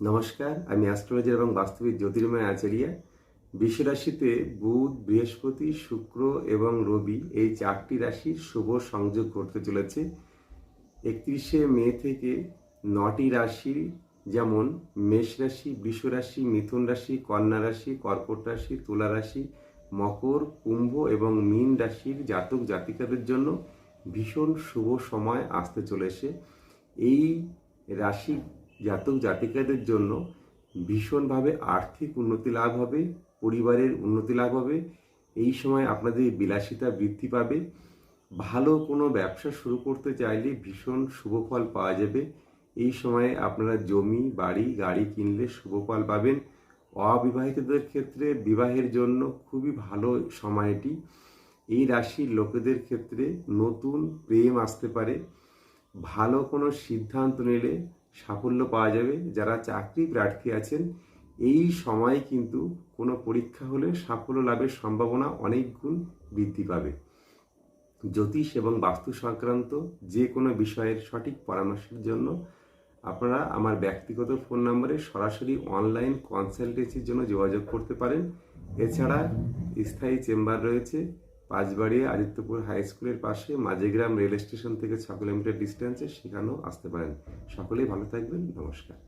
নমস্কার, আমি অ্যাস্ট্রোলজার এবং বাস্তবিক জ্যোতির্ময় আচারিয়া। বিশ্বরাশিতে বুধ, বৃহস্পতি, শুক্র এবং রবি এই চারটি রাশির শুভ সংযোগ করতে চলেছে। একত্রিশে মে থেকে নটি রাশি যেমন মেষ রাশি, বৃষ রাশি, মিথুন রাশি, কন্যা রাশি, কর্কট রাশি, তুলা রাশি, মকর, কুম্ভ এবং মীন রাশির জাতক জাতিকাদের জন্য ভীষণ শুভ সময় আসতে চলেছে। এই রাশি জাতক জাতিকাদের জন্য ভীষণভাবে আর্থিক উন্নতি লাভ হবে, পরিবারের উন্নতি লাভ হবে। এই সময় আপনাদের বিলাসিতা বৃদ্ধি পাবে। ভালো কোনো ব্যবসা শুরু করতে চাইলে ভীষণ শুভ ফল পাওয়া যাবে। এই সময়ে আপনারা জমি, বাড়ি, গাড়ি কিনলে শুভ ফল পাবেন। অবিবাহিতদের ক্ষেত্রে বিবাহের জন্য খুবই ভালো সময় এটি এই রাশির লোকেদের ক্ষেত্রে নতুন প্রেম আসতে পারে। ভালো কোনো সিদ্ধান্ত নিলে সাফল্য পাওয়া যাবে। যারা চাকরি প্রার্থী আছেন, এই সময় কিন্তু কোনো পরীক্ষা হলে সাফল্য লাভের সম্ভাবনা অনেক গুণ বৃদ্ধি পাবে। জ্যোতিষ এবং বাস্তু সংক্রান্ত যে কোনো বিষয়ের সঠিক পরামর্শের জন্য আপনারা আমার ব্যক্তিগত ফোন নম্বরে সরাসরি অনলাইন কনসালটেন্সির জন্য যোগাযোগ করতে পারেন। এছাড়া স্থায়ী চেম্বার রয়েছে। পাঁচবাড়িয়া আদিত্যপুর হাই স্কুলের পাশে মাঝেগ্রাম রেল স্টেশন থেকে ছ কিলোমিটার ডিস্টেন্সে সেখানেও আসতে পারেন। সকলেই ভালো থাকবেন। নমস্কার।